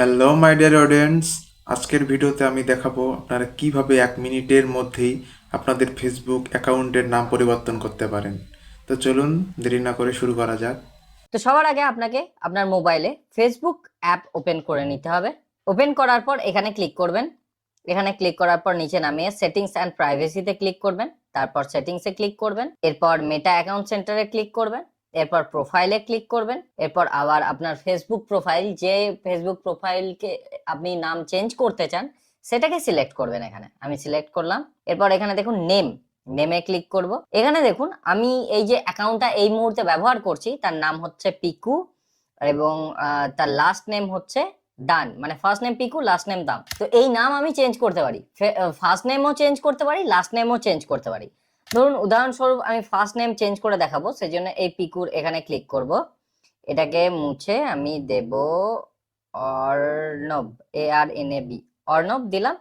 Hello my dear audience আজকের ভিডিওতে আমি দেখাবো আপনারা কীভাবে এক মিনিটের মধ্যেই আপনাদের ফেসবুক অ্যাকাউন্টের নাম পরিবর্তন করতে পারেন। তো চলুন, দেরি না করে শুরু করা যাক। তো সবার আগে আপনাকে আপনার মোবাইলে ফেসবুক অ্যাপ ওপেন করে নিতে হবে। ওপেন করার পর এখানে ক্লিক করবেন। এখানে ক্লিক করার পর নিচে নামিয়ে সেটিংস অ্যান্ড প্রাইভেসিতে ক্লিক করবেন। তারপর সেটিংসে ক্লিক করবেন। এরপর মেটা অ্যাকাউন্ট সেন্টারে ক্লিক করবেন। এরপর প্রোফাইলে ক্লিক করবেন। এরপর আবার আপনার ফেসবুক প্রোফাইল যে ফেসবুক প্রোফাইলকে আপনি নাম চেঞ্জ করতে চান, সেটাকে সিলেক্ট করবেন এখানে। আমি সিলেক্ট করলাম। এরপর এখানে দেখুন নেম নেমে ক্লিক করব। এখানে দেখুন আমি এই যে অ্যাকাউন্টটা এই মুহূর্তে ব্যবহার করছি, তার নাম হচ্ছে পিকু এবং তার লাস্ট নেম হচ্ছে ডান। মানে first name Piku last name Dam. তো এই নাম আমি চেঞ্জ করতে পারি। ফার্স্ট নেমও চেঞ্জ করতে পারি লাস্ট নেমও চেঞ্জ করতে পারি। ধরুন, উদাহরণস্বরূপ আমি ফার্স্ট নেম চেঞ্জ করে দেখাবো সেই জন্য এই পিকুর এখানে ক্লিক করব। এটাকে মুছে আমি দেব Arnab A R N A B Arnab দিলাম।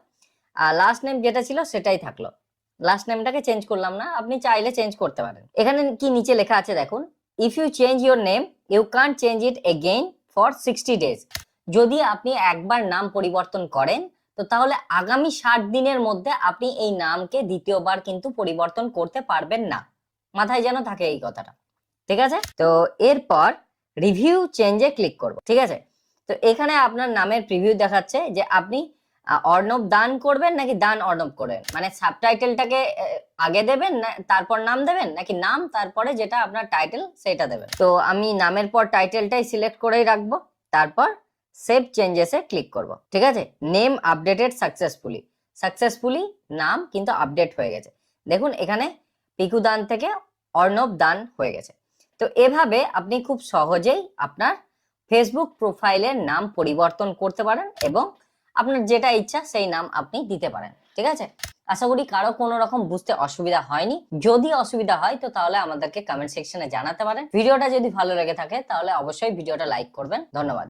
আর লাস্ট নেম যেটা ছিল সেটাই থাকল। লাস্ট নেমটাকে চেঞ্জ করলাম না, আপনি চাইলে চেঞ্জ করতে পারেন। এখানে কি নিচে লেখা আছে দেখুন if you change your name you can't change it again for sixty days যদি আপনি একবার নাম পরিবর্তন করেন তো তাহলে আগামী ষাট দিনের মধ্যে আপনি এই নামকে দ্বিতীয়বার কিন্তু পরিবর্তন করতে পারবেন না। মাথায় যেন থাকে এই কথাটা। ঠিক আছে? তো এরপর রিভিউ চেঞ্জে ক্লিক করব। ঠিক আছে? তো এখানে আপনার নামের প্রিভিউ দেখাচ্ছে যে আপনি অর্ণব দান করবেন নাকি দান অর্ণব করবেন? মানে সাবটাইটেলটাকে আগে দেবেন না, তারপর নাম দেবেন? নাকি নাম, তারপরে যেটা আপনার টাইটেল সেটা দেবেন? তো আমি নামের পর টাইটেলটাই সিলেক্ট করেই রাখব। তারপর সেভ চেঞ্জেসে ক্লিক করব। ঠিক আছে? নেম আপডেটেড সাকসেসফুলি সাকসেসফুলি নাম কিন্তু আপডেট হয়ে গেছে। দেখুন, এখানে পিকু দান থেকে অর্ণব দান হয়ে গেছে। তো এভাবে আপনি খুব সহজেই আপনার ফেসবুক প্রোফাইলের নাম পরিবর্তন করতে পারেন এবং আপনার যেটা ইচ্ছা সেই নাম আপনি দিতে পারেন। ঠিক আছে? আশা করি কারও কোনো রকম বুঝতে অসুবিধা হয়নি। যদি অসুবিধা হয় তো তাহলে আমাদেরকে কমেন্ট সেকশনে জানাতে পারেন। ভিডিওটা যদি ভালো লেগে থাকে তাহলে অবশ্যই ভিডিওটা লাইক করবেন। ধন্যবাদ।